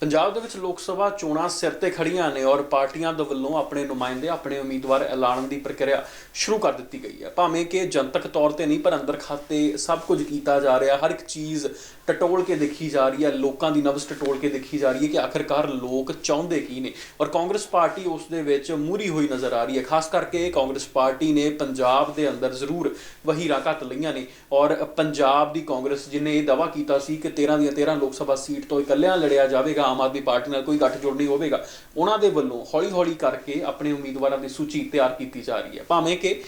ਪੰਜਾਬ ਦੇ ਵਿੱਚ ਲੋਕ ਸਭਾ ਚੋਣਾਂ ਸਿਰ ਤੇ ਖੜੀਆਂ ਨੇ ਔਰ ਪਾਰਟੀਆਂ ਦੇ ਵੱਲੋਂ ਆਪਣੇ ਨੁਮਾਇੰਦੇ, ਆਪਣੇ ਉਮੀਦਵਾਰ ਐਲਾਨਣ ਦੀ ਪ੍ਰਕਿਰਿਆ ਸ਼ੁਰੂ ਕਰ ਦਿੱਤੀ ਗਈ ਹੈ। ਭਾਵੇਂ ਕਿ ਜਨਤਕ ਤੌਰ ਤੇ ਨਹੀਂ, ਪਰ ਅੰਦਰ ਖਾਤੇ ਸਭ ਕੁਝ ਕੀਤਾ ਜਾ ਰਿਹਾ। ਹਰ ਇੱਕ ਚੀਜ਼ ਟਟੋਲ ਕੇ ਦੇਖੀ ਜਾ ਰਹੀ ਹੈ, ਲੋਕਾਂ ਦੀ ਨਬਜ਼ ਟਟੋਲ ਕੇ ਦੇਖੀ ਜਾ ਰਹੀ ਹੈ ਕਿ ਆਖਰਕਾਰ ਲੋਕ ਚਾਹੁੰਦੇ ਕੀ ਨੇ। ਔਰ ਕਾਂਗਰਸ ਪਾਰਟੀ ਉਸ ਦੇ ਵਿੱਚ ਮੂਰੀ ਹੋਈ ਨਜ਼ਰ ਆ ਰਹੀ ਹੈ। ਖਾਸ ਕਰਕੇ ਕਾਂਗਰਸ ਪਾਰਟੀ ਨੇ ਪੰਜਾਬ ਦੇ ਅੰਦਰ ਜ਼ਰੂਰ ਵਹੀਰਾਂ ਘੱਟ ਲਈਆਂ ਨੇ ਔਰ ਪੰਜਾਬ ਦੀ ਕਾਂਗਰਸ, ਜਿਨੇ ਇਹ ਦਾਵਾ ਕੀਤਾ ਸੀ ਕਿ 13 ਦੀਆਂ 13 ਲੋਕ ਸਭਾ ਸੀਟ ਤੋਂ ਇਕੱਲਿਆਂ ਲੜਿਆ ਜਾਵੇਗਾ ਆਮ ਆਦਮੀ ਪਾਰਟੀ ਨਾਲ ਕੋਈ ਗੱਠਜੋੜ ਨਹੀਂ ਹੋਵੇਗਾ। ਉਹਨਾਂ ਦੇ ਵੱਲੋਂ ਹੌਲੀ-ਹੌਲੀ ਕਰਕੇ ਆਪਣੇ ਉਮੀਦਵਾਰਾਂ ਦੀ ਸੂਚੀ ਤਿਆਰ ਕੀਤੀ ਜਾ ਰਹੀ ਹੈ। ਭਾਵੇਂ ਕਿ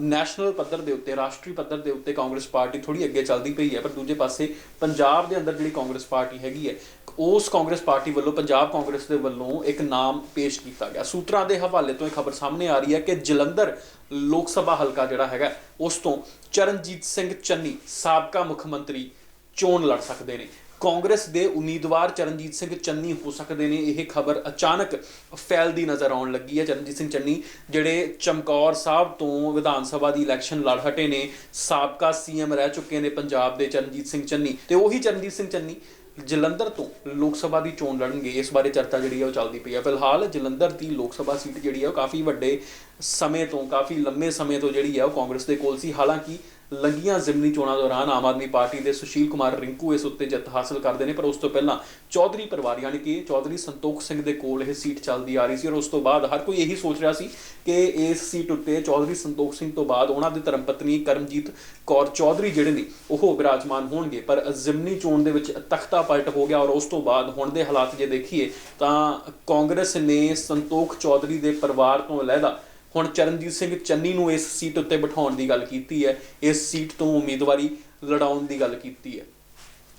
ਨੈਸ਼ਨਲ ਪੱਧਰ ਦੇ ਉੱਤੇ, ਰਾਸ਼ਟਰੀ ਪੱਧਰ ਦੇ ਉੱਤੇ ਕਾਂਗਰਸ ਪਾਰਟੀ ਥੋੜੀ ਅੱਗੇ ਚੱਲਦੀ ਪਈ ਹੈ, ਪਰ ਦੂਜੇ ਪਾਸੇ ਪੰਜਾਬ ਦੇ ਅੰਦਰ ਜਿਹੜੀ ਕਾਂਗਰਸ ਪਾਰਟੀ ਹੈਗੀ ਹੈ, ਉਸ ਕਾਂਗਰਸ ਪਾਰਟੀ ਵੱਲੋਂ, ਪੰਜਾਬ ਕਾਂਗਰਸ ਦੇ ਵੱਲੋਂ ਇੱਕ ਨਾਮ ਪੇਸ਼ ਕੀਤਾ ਗਿਆ। ਸੂਤਰਾਂ ਦੇ ਹਵਾਲੇ ਤੋਂ ਇਹ ਖਬਰ ਸਾਹਮਣੇ ਆ ਰਹੀ ਹੈ ਕਿ ਜਲੰਧਰ ਲੋਕ ਸਭਾ ਹਲਕਾ ਜਿਹੜਾ ਹੈਗਾ, ਉਸ ਤੋਂ ਚਰਨਜੀਤ ਸਿੰਘ ਚੰਨੀ ਸਾਬਕਾ ਮੁੱਖ ਮੰਤਰੀ ਚੋਣ ਲੜ ਸਕਦੇ ਨੇ। ਕਾਂਗਰਸ ਦੇ ਉਮੀਦਵਾਰ ਚਰਨਜੀਤ ਸਿੰਘ ਚੰਨੀ ਹੋ ਸਕਦੇ ਨੇ। ਇਹ ਖਬਰ ਅਚਾਨਕ ਫੈਲਦੀ ਨਜ਼ਰ ਆਉਣ ਲੱਗੀ ਹੈ। ਚਰਨਜੀਤ ਸਿੰਘ ਚੰਨੀ ਜਿਹੜੇ ਚਮਕੌਰ ਸਾਹਿਬ ਤੋਂ ਵਿਧਾਨ ਸਭਾ ਦੀ ਇਲੈਕਸ਼ਨ ਲੜ ਹਟੇ ਨੇ, ਸਾਬਕਾ ਸੀਐਮ ਰਹਿ ਚੁੱਕੇ ਨੇ ਪੰਜਾਬ ਦੇ ਚਰਨਜੀਤ ਸਿੰਘ ਚੰਨੀ ਤੇ ਉਹੀ ਚਰਨਜੀਤ ਸਿੰਘ ਚੰਨੀ ਜਲੰਧਰ ਤੋਂ ਲੋਕ ਸਭਾ ਦੀ ਚੋਣ ਲੜਨਗੇ। ਇਸ ਬਾਰੇ ਚਰਚਾ ਜਿਹੜੀ ਹੈ ਉਹ ਚੱਲਦੀ ਪਈ ਹੈ। ਫਿਲਹਾਲ ਜਲੰਧਰ ਦੀ ਲੋਕ ਸਭਾ ਸੀਟ ਜਿਹੜੀ ਹੈ ਉਹ ਕਾਫੀ ਵੱਡੇ ਸਮੇਂ ਤੋਂ, ਕਾਫੀ ਲੰਮੇ ਸਮੇਂ ਤੋਂ ਜਿਹੜੀ ਹੈ ਉਹ ਕਾਂਗਰਸ ਦੇ ਕੋਲ ਸੀ। ਹਾਲਾਂਕਿ ਲੰਗੀਆਂ ਜ਼ਿਮਨੀ ਚੋਣਾਂ ਦੌਰਾਨ ਆਮ ਆਦਮੀ ਪਾਰਟੀ ਦੇ ਸੁਸ਼ੀਲ ਕੁਮਾਰ ਰਿੰਕੂ ਇਸ ਉੱਤੇ ਜਿੱਤ ਹਾਸਲ ਕਰਦੇ ਨੇ, ਪਰ ਉਸ ਤੋਂ ਪਹਿਲਾਂ ਚੌਧਰੀ ਪਰਿਵਾਰ, ਯਾਨੀ ਕਿ ਚੌਧਰੀ ਸੰਤੋਖ ਸਿੰਘ ਦੇ ਕੋਲ ਇਹ ਸੀਟ ਚੱਲਦੀ ਆ ਰਹੀ ਸੀ ਔਰ ਉਸ ਤੋਂ ਬਾਅਦ ਹਰ ਕੋਈ ਇਹੀ ਸੋਚ ਰਿਹਾ ਸੀ ਕਿ ਇਸ ਸੀਟ ਉੱਤੇ ਚੌਧਰੀ ਸੰਤੋਖ ਸਿੰਘ ਤੋਂ ਬਾਅਦ ਉਹਨਾਂ ਦੇ ਧਰਮਪਤਨੀ ਕਰਮਜੀਤ ਕੌਰ ਚੌਧਰੀ ਜਿਹੜੇ ਨੇ, ਉਹ ਵਿਰਾਜਮਾਨ ਹੋਣਗੇ। ਪਰ ਜ਼ਿਮਨੀ ਚੋਣ ਦੇ ਵਿੱਚ ਤਖਤਾ ਪਲਟ ਹੋ ਗਿਆ ਔਰ ਉਸ ਤੋਂ ਬਾਅਦ ਹੁਣ ਦੇ ਹਾਲਾਤ ਜੇ ਦੇਖੀਏ ਤਾਂ ਕਾਂਗਰਸ ਨੇ ਸੰਤੋਖ ਚੌਧਰੀ ਦੇ ਪਰਿਵਾਰ ਤੋਂ ਲੈਦਾ ਹੁਣ ਚਰਨਜੀਤ ਸਿੰਘ ਚੰਨੀ ਨੂੰ ਇਸ ਸੀਟ ਉੱਤੇ ਬਿਠਾਉਣ ਦੀ ਗੱਲ ਕੀਤੀ ਹੈ, ਇਸ ਸੀਟ ਤੋਂ ਉਮੀਦਵਾਰੀ ਲੜਾਉਣ ਦੀ ਗੱਲ ਕੀਤੀ ਹੈ।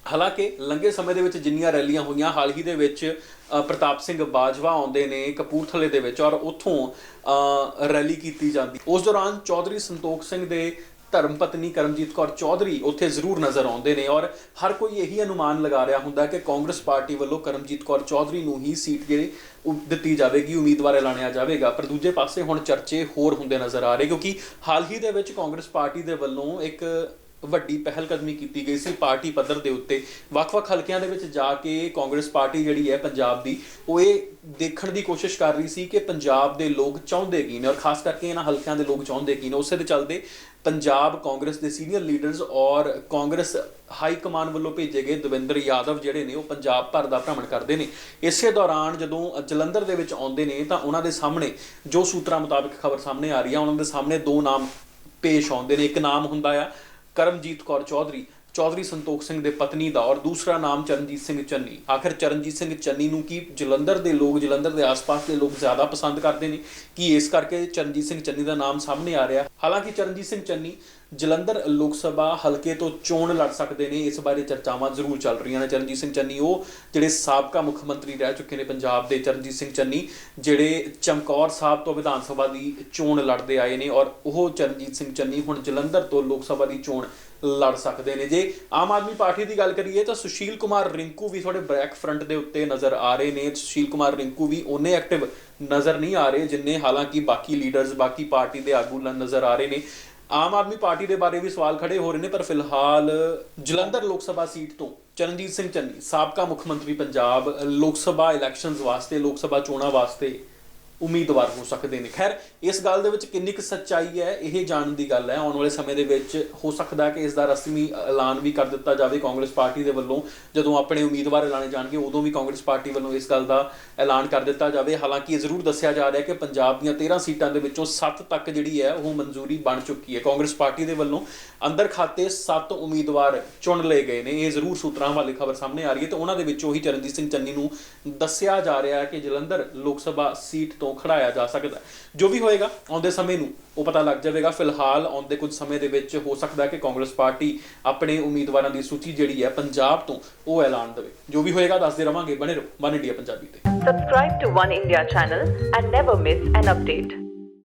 ਹਾਲਾਂਕਿ ਲੰਘੇ ਸਮੇਂ ਦੇ ਵਿੱਚ ਜਿੰਨੀਆਂ ਰੈਲੀਆਂ ਹੋਈਆਂ, ਹਾਲ ਹੀ ਦੇ ਵਿੱਚ ਪ੍ਰਤਾਪ ਸਿੰਘ ਬਾਜਵਾ ਆਉਂਦੇ ਨੇ ਕਪੂਰਥਲੇ ਦੇ ਵਿੱਚ ਔਰ ਉੱਥੋਂ ਰੈਲੀ ਕੀਤੀ ਜਾਂਦੀ। ਉਸ ਦੌਰਾਨ ਚੌਧਰੀ ਸੰਤੋਖ ਸਿੰਘ ਦੇ ਧਰਮ ਪਤਨੀ ਕਰਮਜੀਤ ਕੌਰ ਚੌਧਰੀ ਉੱਥੇ ਜ਼ਰੂਰ ਨਜ਼ਰ ਆਉਂਦੇ ਨੇ ਔਰ ਹਰ ਕੋਈ ਇਹੀ ਅਨੁਮਾਨ ਲਗਾ ਰਿਹਾ ਹੁੰਦਾ ਕਿ ਕਾਂਗਰਸ ਪਾਰਟੀ ਵੱਲੋਂ ਕਰਮਜੀਤ ਕੌਰ ਚੌਧਰੀ ਨੂੰ ਹੀ ਸੀਟ ਜਿਹੜੀ ਦਿੱਤੀ ਜਾਵੇਗੀ, ਉਮੀਦਵਾਰ ਐਲਾਨਿਆ ਜਾਵੇਗਾ। ਪਰ ਦੂਜੇ ਪਾਸੇ ਹੁਣ ਚਰਚੇ ਹੋਰ ਹੁੰਦੇ ਨਜ਼ਰ ਆ ਰਹੇ ਕਿਉਂਕਿ ਹਾਲ ਹੀ ਦੇ ਵਿੱਚ ਕਾਂਗਰਸ ਪਾਰਟੀ ਦੇ ਵੱਲੋਂ ਇੱਕ ਵੱਡੀ ਪਹਿਲ ਕਦਮੀ ਕੀਤੀ ਗਈ ਸੀ ਪਾਰਟੀ ਪੱਧਰ ਦੇ ਉੱਤੇ। ਵੱਖ-ਵੱਖ ਹਲਕਿਆਂ ਦੇ ਵਿੱਚ ਜਾ ਕੇ ਕਾਂਗਰਸ ਪਾਰਟੀ ਜਿਹੜੀ ਹੈ ਪੰਜਾਬ ਦੀ, ਉਹ ਇਹ ਦੇਖਣ ਦੀ ਕੋਸ਼ਿਸ਼ ਕਰ ਰਹੀ ਸੀ ਕਿ ਪੰਜਾਬ ਦੇ ਲੋਕ ਚਾਹੁੰਦੇ ਕੀ ਨੇ ਔਰ ਖਾਸ ਕਰਕੇ ਇਹਨਾਂ ਹਲਕਿਆਂ ਦੇ ਲੋਕ ਚਾਹੁੰਦੇ ਕੀ ਨੇ। ਉਸੇ ਦੇ ਚੱਲਦੇ ਪੰਜਾਬ ਕਾਂਗਰਸ ਦੇ ਸੀਨੀਅਰ ਲੀਡਰਸ ਔਰ ਕਾਂਗਰਸ ਹਾਈ ਕਮਾਨ ਵੱਲੋਂ ਭੇਜੇ ਗਏ ਦਵਿੰਦਰ ਯਾਦਵ ਜਿਹੜੇ ਨੇ, ਉਹ ਪੰਜਾਬ ਭਰ ਦਾ ਭ੍ਰਮਣ ਕਰਦੇ ਨੇ। ਇਸੇ ਦੌਰਾਨ ਜਦੋਂ ਜਲੰਧਰ ਦੇ ਵਿੱਚ ਆਉਂਦੇ ਨੇ ਤਾਂ ਉਹਨਾਂ ਦੇ ਸਾਹਮਣੇ ਜੋ ਸੂਤਰਾਂ ਮੁਤਾਬਕ ਖਬਰ ਸਾਹਮਣੇ ਆ ਰਹੀ ਆ, ਉਹਨਾਂ ਦੇ ਸਾਹਮਣੇ ਦੋ ਨਾਮ ਪੇਸ਼ ਆਉਂਦੇ ਨੇ। ਇੱਕ ਨਾਮ ਹੁੰਦਾ ਆ ਕਰਮਜੀਤ ਕੌਰ ਚੌਧਰੀ ਚੌਧਰੀ ਸੰਤੋਖ ਸਿੰਘ ਦੇ ਪਤਨੀ ਦਾ ਔਰ ਦੂਸਰਾ ਨਾਮ ਚਰਨਜੀਤ ਸਿੰਘ ਚੰਨੀ। ਆਖਿਰ ਚਰਨਜੀਤ ਸਿੰਘ ਚੰਨੀ ਨੂੰ ਕੀ ਜਲੰਧਰ ਦੇ ਲੋਕ, ਜਲੰਧਰ ਦੇ ਆਸ-ਪਾਸ ਦੇ ਲੋਕ ਜ਼ਿਆਦਾ ਪਸੰਦ ਕਰਦੇ ਨੇ? ਕਿ ਇਸ ਕਰਕੇ ਚਰਨਜੀਤ ਸਿੰਘ ਚੰਨੀ ਦਾ ਨਾਮ ਸਾਹਮਣੇ ਆ ਰਿਹਾ? ਹਾਲਾਂਕਿ ਚਰਨਜੀਤ ਸਿੰਘ ਚੰਨੀ ਜਲੰਧਰ ਲੋਕ ਸਭਾ ਹਲਕੇ ਤੋਂ ਚੋਣ ਲੜ ਸਕਦੇ ਨੇ। ਇਸ ਬਾਰੇ ਚਰਚਾਵਾਂ ਜ਼ਰੂਰ ਚੱਲ ਰਹੀਆਂ ਨੇ। ਚਰਨਜੀਤ ਸਿੰਘ ਚੰਨੀ, ਉਹ ਜਿਹੜੇ ਸਾਬਕਾ ਮੁੱਖ ਮੰਤਰੀ ਰਹਿ ਚੁੱਕੇ ਨੇ ਪੰਜਾਬ ਦੇ ਚਰਨਜੀਤ ਸਿੰਘ ਚੰਨੀ, ਜਿਹੜੇ ਚਮਕੌਰ ਸਾਹਿਬ ਤੋਂ ਵਿਧਾਨ ਸਭਾ ਦੀ ਚੋਣ ਲੜਦੇ ਆਏ ਨੇ ਔਰ ਉਹ ਚਰਨਜੀਤ ਸਿੰਘ ਚੰਨੀ ਹੁਣ ਜਲੰਧਰ ਤੋਂ ਲੋਕ ਸਭਾ ਦੀ ਚੋਣ ਲੜ ਸਕਦੇ ਨੇ। ਜੇ ਆਮ ਆਦਮੀ ਪਾਰਟੀ ਦੀ ਗੱਲ ਕਰੀਏ ਤਾਂ ਸੁਸ਼ੀਲ ਕੁਮਾਰ ਰਿੰਕੂ ਵੀ ਥੋੜੇ ਬੈਕ ਫਰੰਟ ਦੇ ਉੱਤੇ ਨਜ਼ਰ ਆ ਰਹੇ ਨੇ। ਸੁਸ਼ੀਲ ਕੁਮਾਰ ਰਿੰਕੂ ਵੀ ਉਹਨੇ ਐਕਟਿਵ ਨਜ਼ਰ ਨਹੀਂ ਆ ਰਹੇ, ਜਿੰਨੇ ਹਾਲਾਂਕਿ ਬਾਕੀ ਲੀਡਰਸ ਬਾਕੀ ਪਾਰਟੀ ਦੇ ਆਗੂ ਨਜ਼ਰ ਆ ਰਹੇ ਨੇ। ਆਮ ਆਦਮੀ ਪਾਰਟੀ ਦੇ ਬਾਰੇ ਵੀ ਸਵਾਲ ਖੜੇ ਹੋ ਰਹੇ ਨੇ, ਪਰ ਫਿਲਹਾਲ ਜਲੰਧਰ ਲੋਕ ਸਭਾ ਸੀਟ ਤੋਂ ਚਰਨਜੀਤ ਸਿੰਘ ਚੰਨੀ, ਸਾਬਕਾ ਮੁੱਖ ਮੰਤਰੀ ਪੰਜਾਬ ਲੋਕ ਸਭਾ ਇਲੈਕਸ਼ਨਸ ਵਾਸਤੇ, ਲੋਕ ਸਭਾ ਚੋਣਾਂ ਵਾਸਤੇ ਉਮੀਦਵਾਰ ਹੋ ਸਕਦੇ ਨੇ। ਖੈਰ, ਇਸ ਗੱਲ ਦੇ ਵਿੱਚ ਕਿੰਨੀ ਕੁ ਸੱਚਾਈ ਹੈ, ਇਹ ਜਾਣਨ ਦੀ ਗੱਲ ਹੈ। ਆਉਣ ਵਾਲੇ ਸਮੇਂ ਦੇ ਵਿੱਚ ਹੋ ਸਕਦਾ ਕਿ ਇਸ ਦਾ ਰਸਮੀ ਐਲਾਨ ਵੀ ਕਰ ਦਿੱਤਾ ਜਾਵੇ ਕਾਂਗਰਸ ਪਾਰਟੀ ਦੇ ਵੱਲੋਂ। ਜਦੋਂ ਆਪਣੇ ਉਮੀਦਵਾਰ ਐਲਾਨੇ ਜਾਣਗੇ, ਉਦੋਂ ਵੀ ਕਾਂਗਰਸ ਪਾਰਟੀ ਵੱਲੋਂ ਇਸ ਗੱਲ ਦਾ ਐਲਾਨ ਕਰ ਦਿੱਤਾ ਜਾਵੇ। ਹਾਲਾਂਕਿ ਇਹ ਜ਼ਰੂਰ ਦੱਸਿਆ ਜਾ ਰਿਹਾ ਹੈ ਕਿ ਪੰਜਾਬ ਦੀਆਂ 13 ਸੀਟਾਂ ਦੇ ਵਿੱਚੋਂ 7 ਤੱਕ ਜਿਹੜੀ ਹੈ, ਉਹ ਮਨਜ਼ੂਰੀ ਬਣ ਚੁੱਕੀ ਹੈ। ਕਾਂਗਰਸ ਪਾਰਟੀ ਦੇ ਵੱਲੋਂ ਅੰਦਰ ਖਾਤੇ 7 ਉਮੀਦਵਾਰ ਚੁਣ ਲਏ ਗਏ ਨੇ। ਇਹ ਜ਼ਰੂਰ ਸੂਤਰਾਂ ਵਾਲੀ ਖਬਰ ਸਾਹਮਣੇ ਆ ਰਹੀ ਹੈ ਤੇ ਉਹਨਾਂ ਦੇ ਵਿੱਚੋਂ ਹੀ ਚਰਨਜੀਤ ਸਿੰਘ ਚੰਨੀ ਨੂੰ ਦੱਸਿਆ ਜਾ ਰਿਹਾ ਹੈ ਕਿ ਜਲੰਧਰ ਲੋਕ ਸਭਾ ਸੀਟ ਤੋਂ ਖੜਾਇਆ ਜਾ ਸਕਦਾ ਜੋ ਵੀ ਹੋਏਗਾ, ਆਉਂਦੇ ਸਮੇਂ ਨੂੰ ਉਹ ਪਤਾ ਲੱਗ ਜਾਵੇਗਾ। ਫਿਲਹਾਲ ਆਉਂਦੇ ਕੁਝ ਸਮੇਂ ਦੇ ਵਿੱਚ ਹੋ ਸਕਦਾ ਹੈ ਕਿ ਕਾਂਗਰਸ ਪਾਰਟੀ ਆਪਣੇ ਉਮੀਦਵਾਰਾਂ ਦੀ ਸੂਚੀ ਜਿਹੜੀ ਹੈ ਪੰਜਾਬ ਤੋਂ ਉਹ ਐਲਾਨ ਦੇਵੇ। ਜੋ ਵੀ ਹੋਏਗਾ, ਦੱਸਦੇ ਰਵਾਂਗੇ। ਬਣੇ ਰਹੋ ਵਨ ਇੰਡੀਆ ਪੰਜਾਬੀ ਤੇ। Subscribe to One India channel and never miss an update.